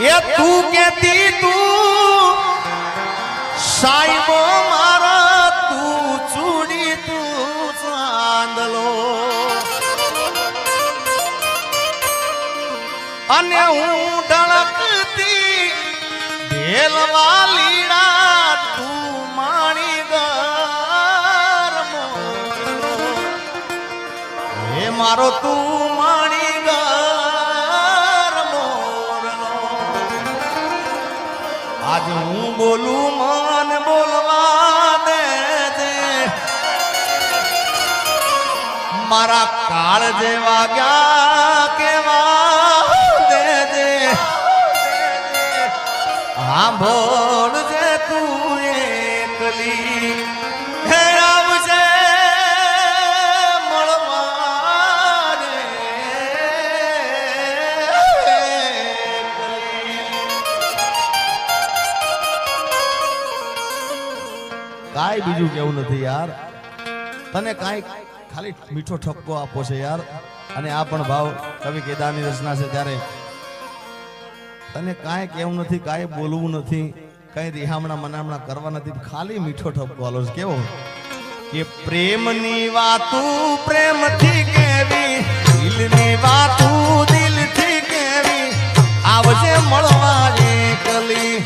એ તું કેતી તું સાહેબો મારા, તું ચૂડી તું ચાંદલો. અને હું ડળકતી ઢેલવા લીડા તું માણી હે મારો તું બોલું મન બોલવા દે છે. મારા કાળ જેવા ગયા કેવા દે હા સાંભળ જે તું એકલી બીજું કેવું નથી યાર. તને કાંઈ ખાલી મીઠો ઠપકો આપો છે યાર. અને આ પણ ભાવ કવિ કેદારની રચના છે ત્યારે. તને કાંઈ કેવું નથી, કાંઈ બોલવું નથી, કઈ રિહામણા મનામણા કરવા નથી, ખાલી મીઠો ઠપકો આલો છે. કેવો? કે પ્રેમની વાતું પ્રેમથી કેવી, દિલની વાતું દિલથી કેવી, આવજે મળવા એકલી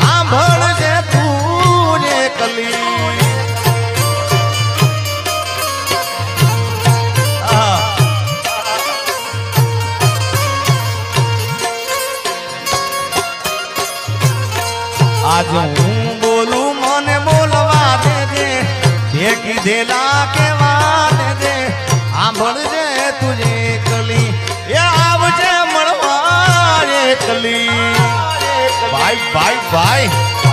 સાંભળજે તું એકલી આજ હું બોલું મને બોલવા દેજે. જે કીધેલા કેવા દેજે સાંભળજે તુજે કલી એ આવજે મળવા રે ભાઈ ભાઈ ભાઈ ભાઈ.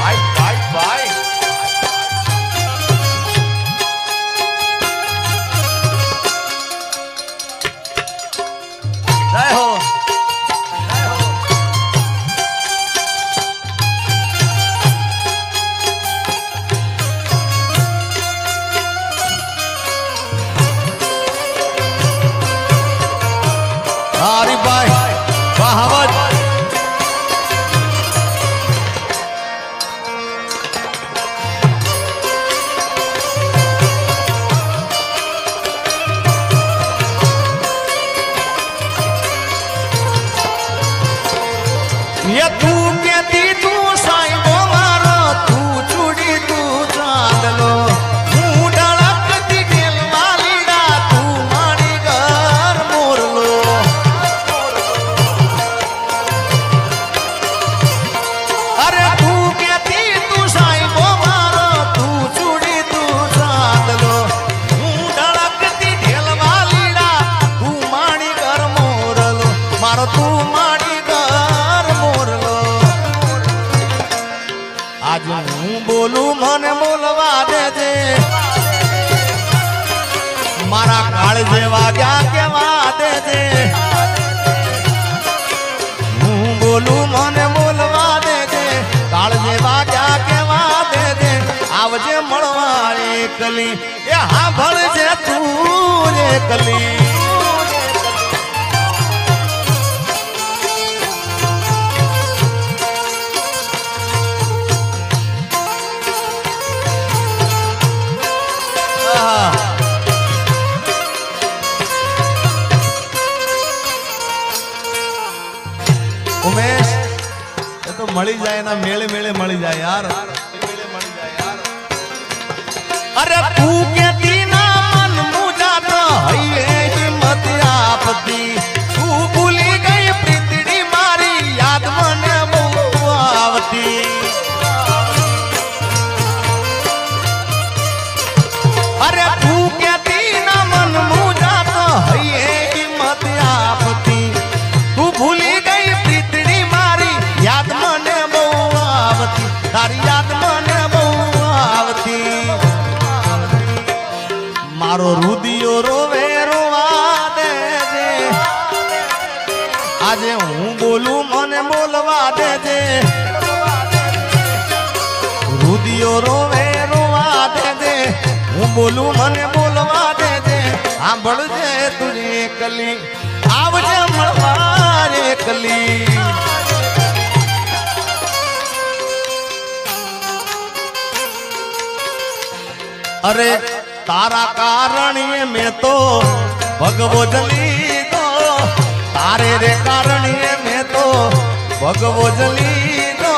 રોવે રોવા દેજે. આજે હું બોલું મને બોલવા દેજે. રુદિયો રોવે રોવા દેજે. હું બોલું મને બોલવા દેજે. સાંભળજે તુજે કલી, આવજે મળવા રે કલી. અરે તારા કારણીએ મેં તો ભગવો જ લીધો. તારે રે કારણીએ મેં તો ભગવો જ લીધો.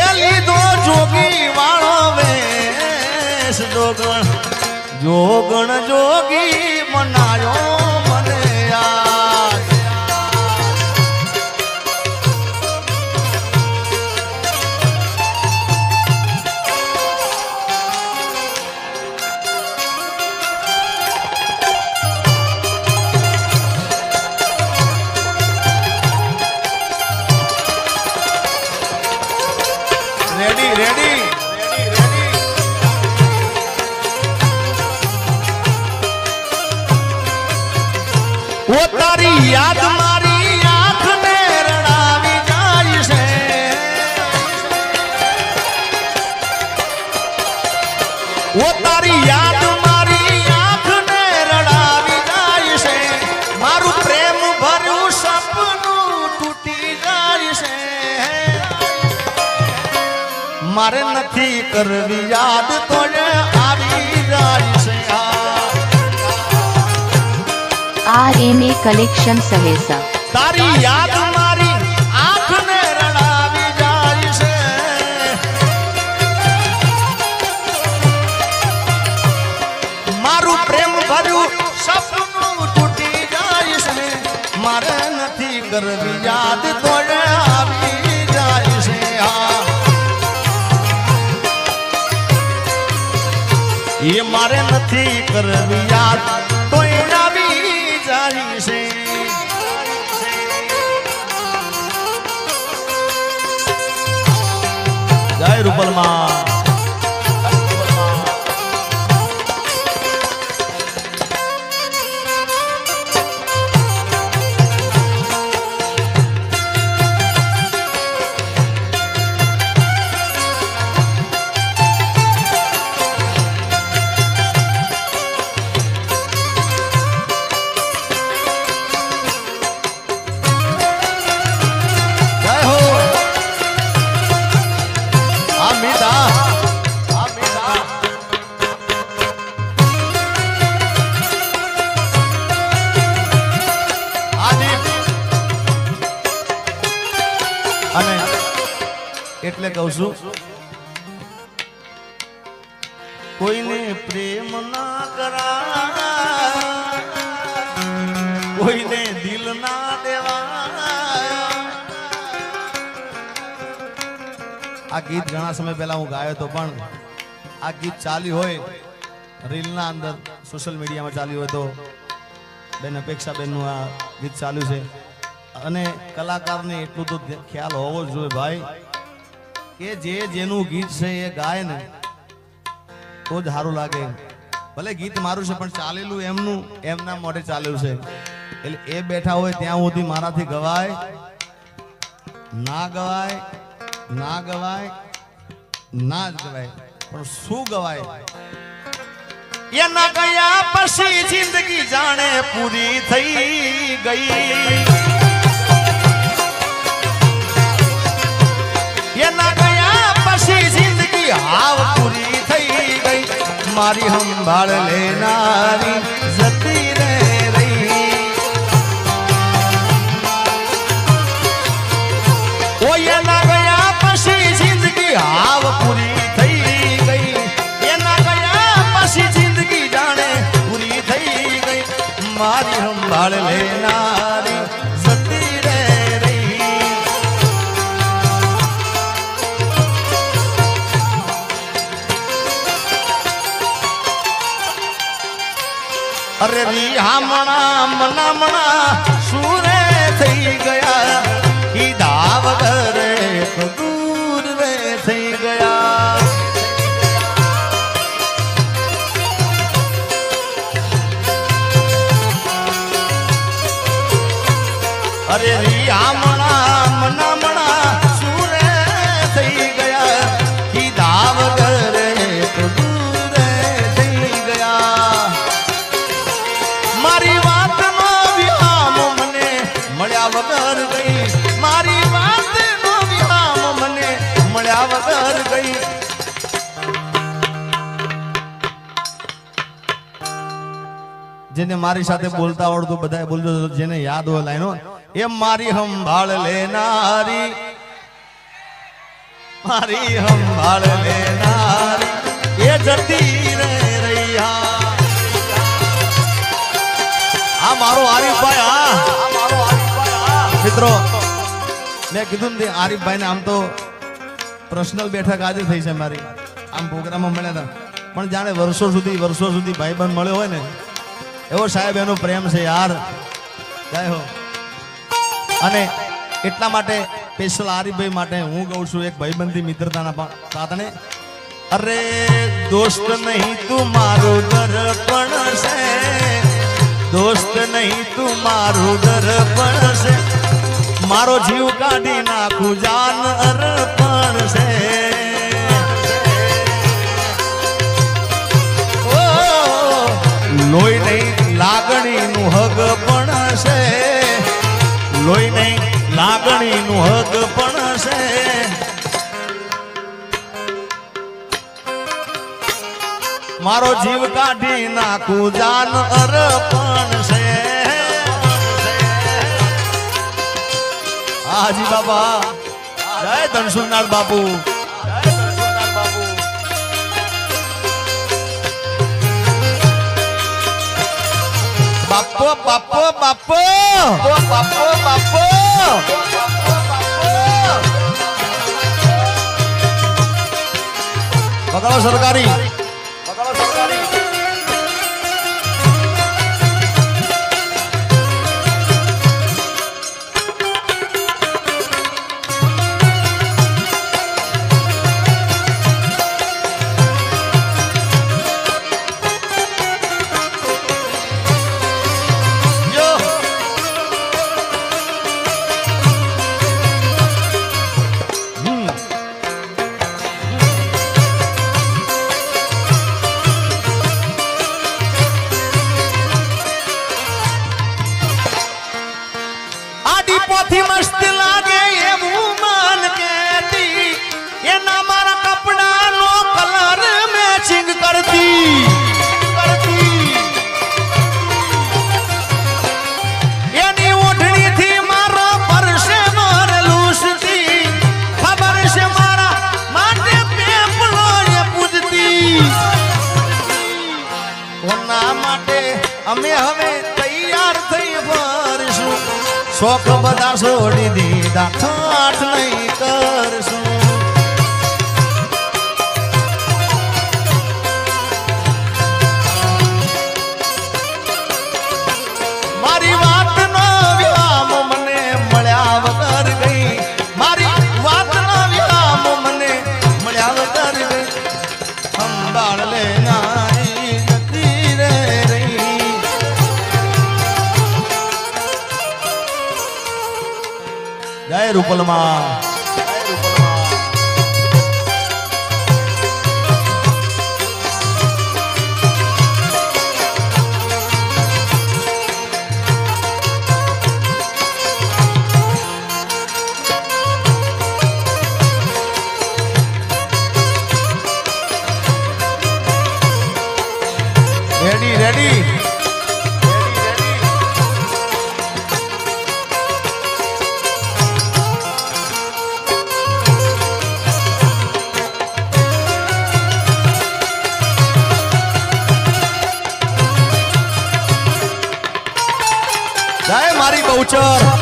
એ લીધો જોગી વાળો વેશ જોગણ. જોગણ જોગી મનાયો કલેક્શન સહેસા તારી યાદ મારી આંખને રડાવી જાય છે મારું પ્રેમ ભર્યું સપનું તૂટી જાય છે મારે નથી કરવી યાદ તો જ આવી જાય છે આ એ મારે નથી કરવી કહું છું. કોઈને પ્રેમ ના કરા કોઈને દિલ ના દેવા આ ગીત ઘણા સમય પહેલા હું ગાયો હતો, પણ આ ગીત ચાલ્યું હોય, રીલના અંદર, સોશિયલ મીડિયામાં ચાલ્યું હોય તો બેન અપેક્ષા બેનનું આ ગીત ચાલ્યું છે. અને કલાકારને એટલું તો ખ્યાલ હોવો જ જોઈએ ભાઈ. કે જે જેનું ગીત છે એ ગાય ને તો જ સારું લાગે. ભલે ગીત મારું છે, પણ ચાલેલું એમનું, એમના મોઢે ચાલેલું છે. એટલે એ બેઠા હોય ત્યાં સુધી મારાથી ગવાય, ના ગવાય ના ગવાય, ના જ ગવાય. પણ શું ગવાય? એના ગયા પછી જિંદગી જાણે પૂરી થઈ ગઈ? એના ગયા પછી જિંદગી હાવ પૂરી થઈ ગઈ. મારી સંભાળ લેનારી જતી રે રહી ઓય એના ગયા પછી જિંદગી હાવ પૂરી થઈ ગઈ. એના ગયા પછી જિંદગી જાણે પૂરી થઈ ગઈ. મારી સંભાળ લેનારી અરે રી હામણા મનામણા સુરે થઈ ગયા. કીધા વગર દૂર રે થઈ ગયા. અરે જેને મારી સાથે બોલતા આવડતું બધા બોલજો, જેને યાદ હોય લાઈનો. એ મારી સંભાળ લેનારી. મારી સંભાળ લેનારી. એ જતી રે રૈયા. આ મારો આરીફભાઈ, હા. મિત્રો, મેં કીધું ને આરીફભાઈ ને આમ તો પર્સનલ બેઠક આજે થઈ છે મારી. આમ પ્રોગ્રામમાં મળ્યા હતા. પણ જાણે વર્ષો સુધી વર્ષો સુધી ભાઈબંધ મળ્યો હોય ને એવો સાહેબ, એનો પ્રેમ છે યાર. જય હો. અને એટલા માટે સ્પેશિયલ આરીફભાઈ માટે હું કહું છું, એક ભાઈબંધી મિત્રતાના પાતણે અરે દોસ્ત નહીં તું મારું દર્પણ છે દોસ્ત નહીં તું મારું દર્પણ છે મારો જીવ કાઢી નાખું જાન અર્પણ છે લાગણીનું હગ પણ છે લોહી નહીં, લાગણીનું હગ પણ છે મારો જીવ કાઢી નાખું, જાન અર્પણ છે. હાજી બાબા. જય ધનસુનાથ બાપુ. બાપો બાપો બાપો બાપો બાપો પકડો સરકારી જય રૂપલમાં મારી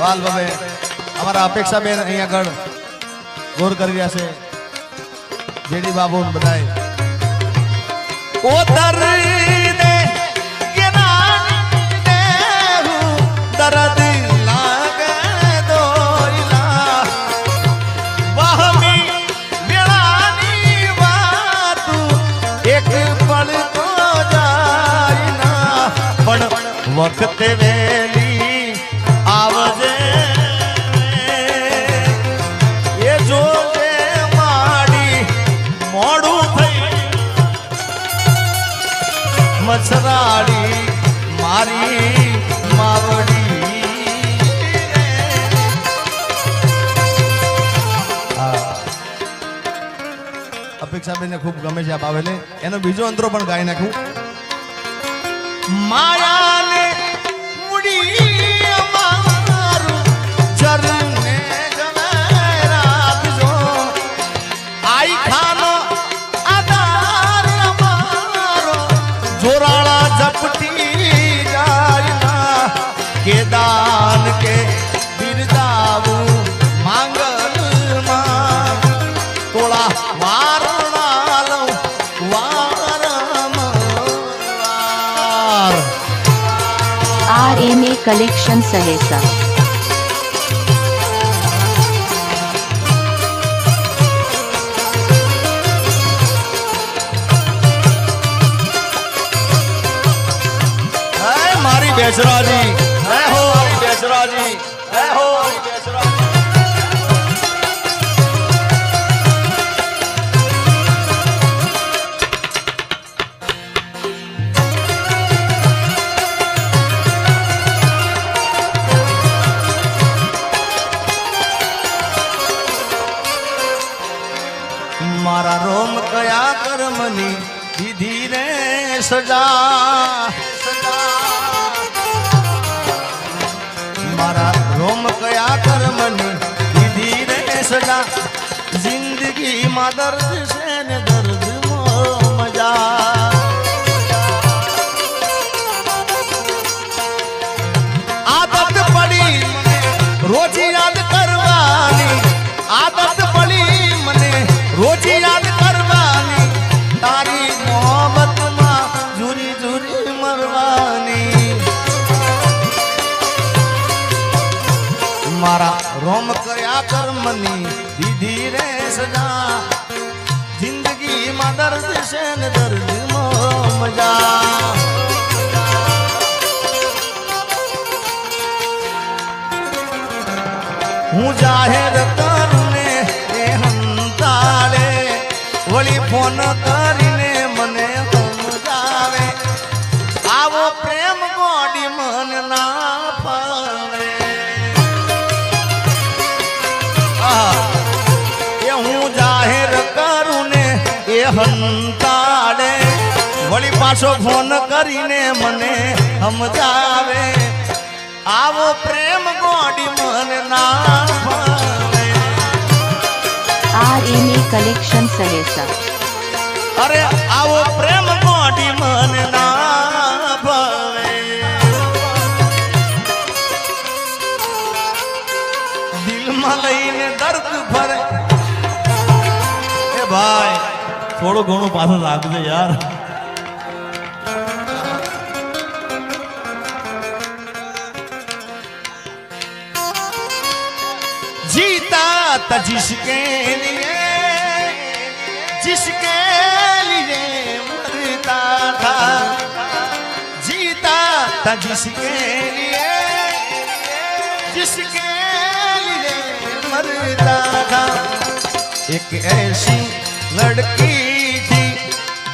વાલ બાબે અમારા અપેક્ષા બેન અહીંયા આગળ ગોર કરી રહ્યા છે. જેડી બાબુ બધાય ઓ વખતે દર્દ મછરાડી મારી માવડી. અપેક્ષાબેનને ખૂબ ગમે છે આ બાવેલે. એનો બીજો અંતરો પણ ગાઈ નાખું. માયાને મુડી એમ એ કલેક્શન સહેસા હે મારા કર્યા કર્મની દીધી રે સજા. જિંદગીમાં દર્દ છે ને દર્દ મજા. હું જાહેર કરું ને એ હંતાળે. વળી ફોન કરીને પાછો ફોન કરીને મને સમજાવે આવો પ્રેમ ગોડી મને ના ભાવે આર કલેક્શન સહેસા અરે આવો પ્રેમ ગોડી મને ના ભાવે દિલમાં લઈને દર્દ ભરે. એ ભાઈ થોડું ઘણું પાછું રાખજે યાર. जीता था जिसके लिए जिसके लिए मरता था जीता था जिसके लिए जिसके लिए मरता था एक ऐसी लड़की थी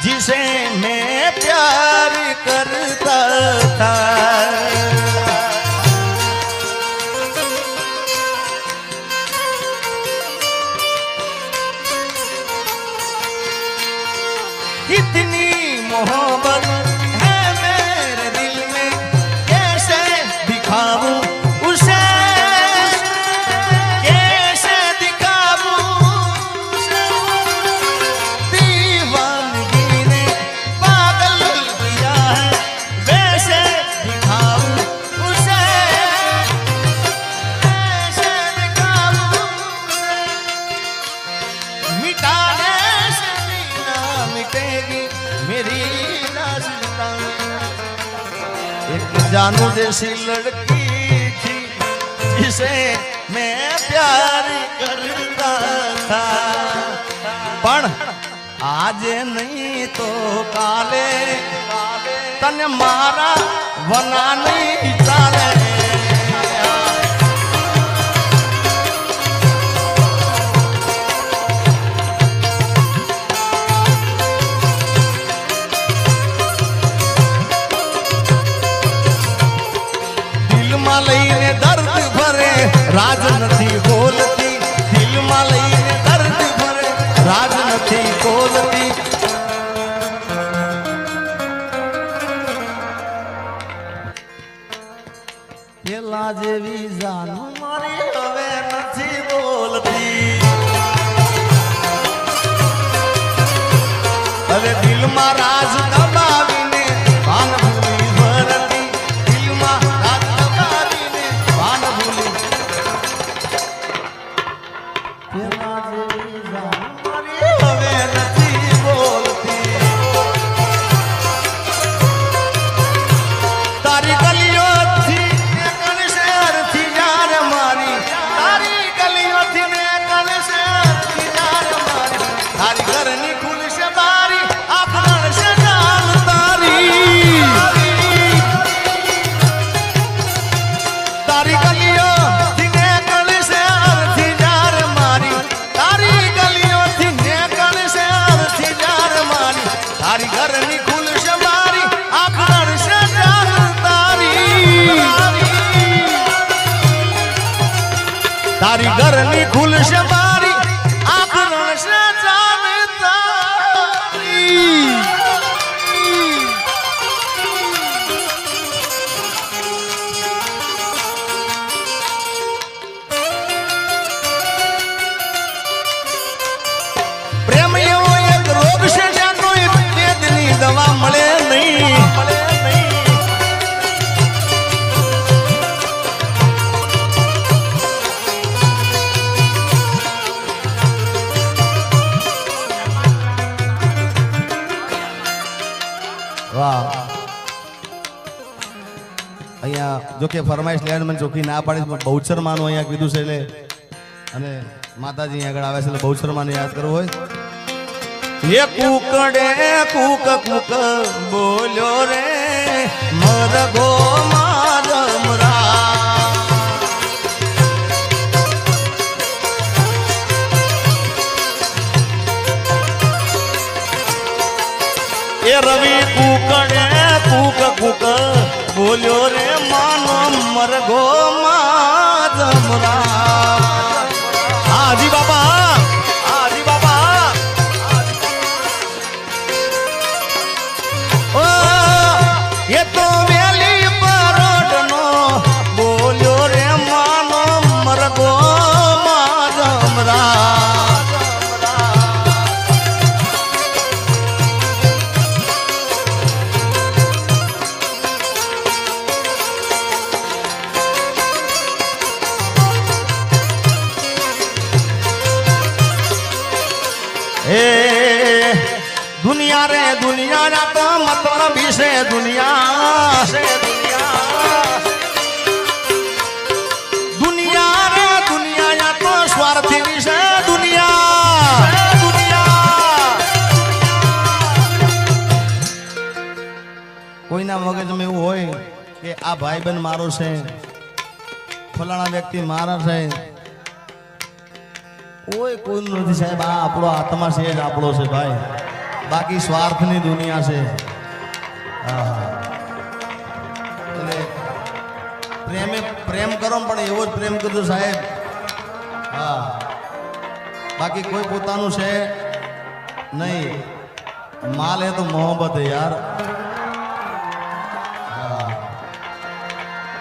जिसे मैं प्यार करता था હિતની મોહબત ऐसी लड़की थी, जिसे मैं प्यार करता था। पण आज नहीं तो काले, तन मारा वना नहीं चाले રાજ નથી બોલતી દિલમાં લઈને દર્દ ભરે રાજ નથી બોલતી. પેલા જેવી અહીંયા જો કે ફરમાઈશ લેવાની મને ચોખ્ખી ના પાડી, પણ બહુચર અહીંયા કીધું છે એટલે અને માતાજી આગળ આવે છે એટલે બહુચર માને યાદ કરવું હોય. એ કુકડે કુક કુક બોલ્યો રે મરગો રવિ કુકડે કુક કુક બોલ્યો રે, માનો મરગો મારમરા મારો છે. ફલાણા વ્યક્તિ મારા છે. કોઈ કોઈ નથી સાહેબ, આ આપણો આત્મા છે જ આપણો છે ભાઈ. બાકી સ્વાર્થની દુનિયા છે. પ્રેમે, પ્રેમ કરો પણ એવો જ પ્રેમ કરજો સાહેબ. હા. બાકી કોઈ પોતાનું છે નહીં. માલ હે તો મોહબ્બત યાર.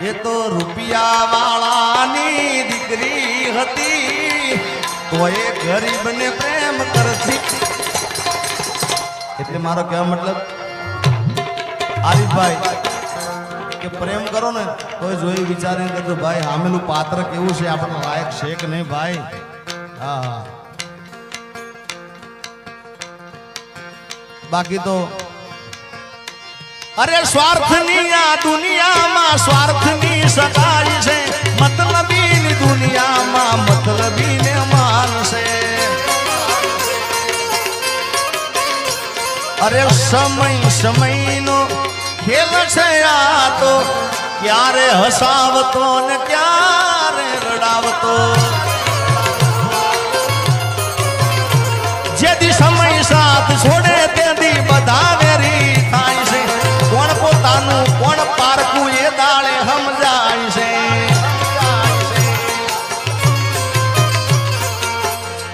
એ તો રૂપિયા વાળાની દીકરી હતી. તો એ ગરીબને પ્રેમ કરતી એટલે મારો કહેવા મતલબ, આરીફભાઈ, કે પ્રેમ કરો ને, તો જોઈ વિચારીને કરજો ભાઈ સામેલું પાત્ર કેવું છે? આપણને લાયક છે કે નહીં, ભાઈ? હા હા. બાકી તો, અરે સ્વાર્થની આ દુનિયામાં સ્વાર્થની સગાઈ છે મતલબી દુનિયામાં મતલબી ને માનશે. અરે સમય સમયનો ખેલ છે આ તો. ક્યારે હસાવતો ને ક્યારે રડાવતો. જેથી સમય સાથ છોડે, તેથી બધા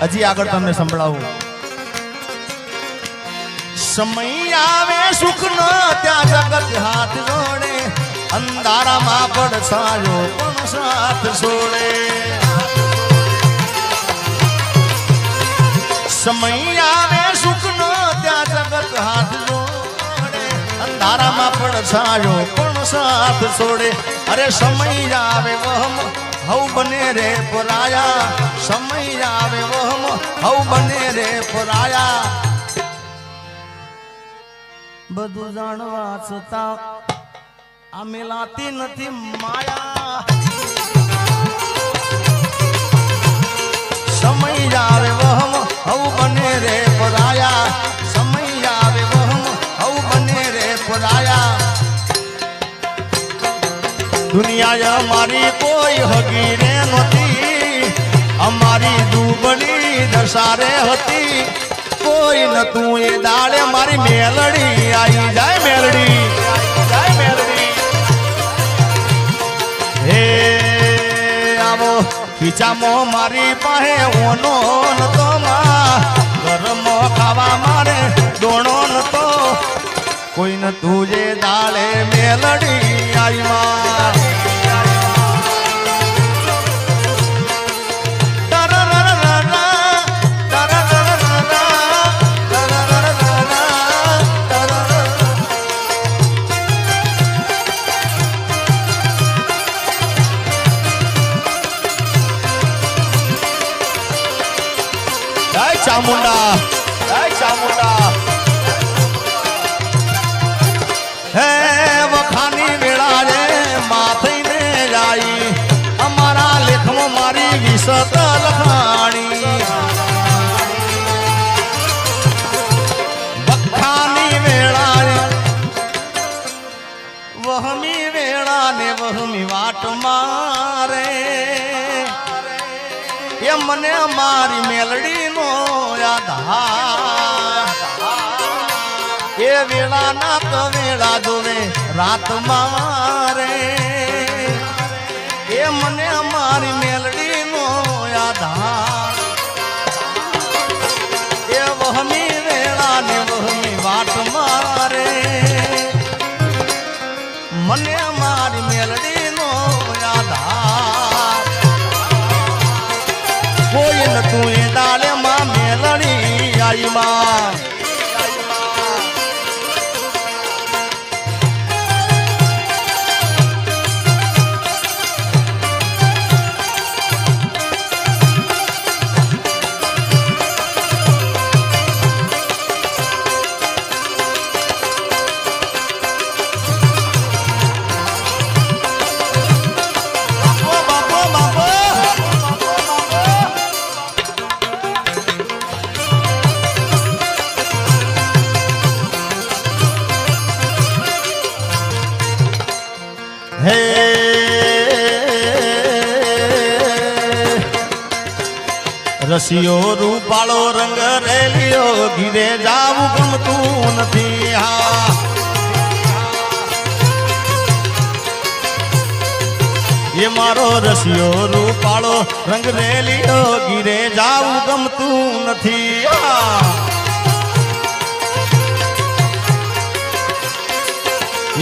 હજી આગળ તમને સંભળાવું. સમય આવે, સુખ નો ત્યાં જગત હાથ જોડે. અંધારામાં પડછાયો પણ સાથ છોડે સમય આવે, સુખ નો ત્યાં જગત હાથ જોડે. અંધારામાં પડછાયો પણ સાથ છોડે અરે સમય આવે, વહમ હવ બને રે પરાયા. સમય આવે વહમ, હવ બને રે પરાયા. બધું જાણવા છતાં આ મિલાતી નથી માયા. સમય આવે વહમ, હવ બને રે પરાયા. દુનિયા અમારી કોઈ હગી રે નહોતી. અમારી દુબળી દશારે હતી. કોઈ નતું એ દાડે મારી મેલડી આવી જાય મેલડી. જાય મેલડી હે આવો મારી પાસે ઓનો નતો માં. એ મને મારી મેલડી નો યાદ એ વેળા ના તો વેળા જોવે રાત મારે એ મને મારી મેલડી નો યાદ એ વહમી વેળા ને વહમી વાટ મારે. મને મારી મેલડી રસિયો રૂપાળો રંગ રેલિયો ઘીરે જાવું ગમતું નથી. હા. એ મારો રસિયો રૂપાળો રંગ રેલિયો ઘીરે જાવું ગમતું નથી. આ.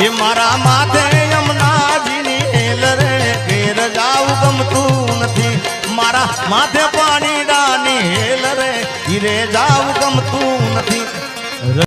એ મારા માથે યમુનાજીની હેલ રે ઘેર જાવું ગમતું નથી. મારા માથે પાણી ડાની હેલ રે. ઘીરે જાવ ગમતું નથી.